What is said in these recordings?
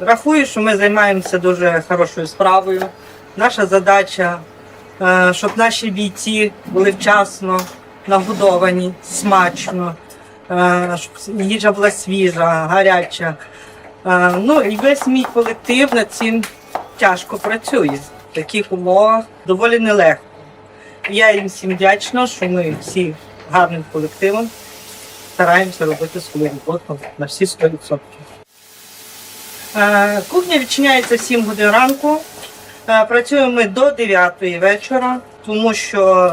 рахую, що ми займаємося дуже хорошою справою. Наша задача, е, щоб наші бійці були вчасно нагодовані, смачно, е, щоб їжа була свіжа, гаряча. Е, Ну і весь мій колектив над цим тяжко працює. В таких умовах доволі нелегко. Я їм всім вдячна, що ми всі гарним колективом стараємося робити свою роботу на всі 100%. Е, Кухня відчиняється в 7 годин ранку. Е, Працюємо ми до 9 вечора, тому що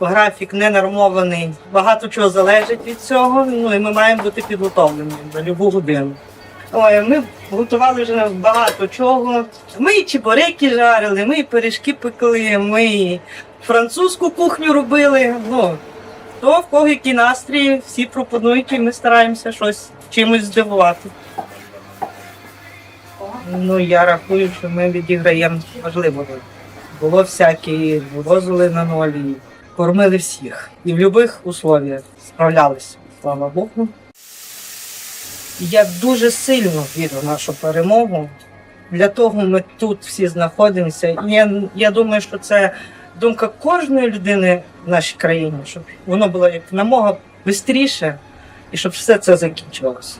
графік не нормований. Багато чого залежить від цього. Ну і ми маємо бути підготовлені на будь-яку годину. Ой, ми готували вже багато чого. Ми і чебуреки жарили, ми і пиріжки пекли, ми і французьку кухню робили. Ну, то в кого який настрій, всі пропонують, і ми стараємося щось чимось здивувати. Ну, я рахую, що ми відіграємо важливу роль. Було всякі, вивозили на нолі, кормили всіх. І в будь-яких условіях справлялися, слава Богу. Я дуже сильно вірю в нашу перемогу. Для того ми тут всі знаходимося. Я, я думаю, що це думка кожної людини в нашій країні, щоб воно було як намога швидше і щоб все це закінчилося.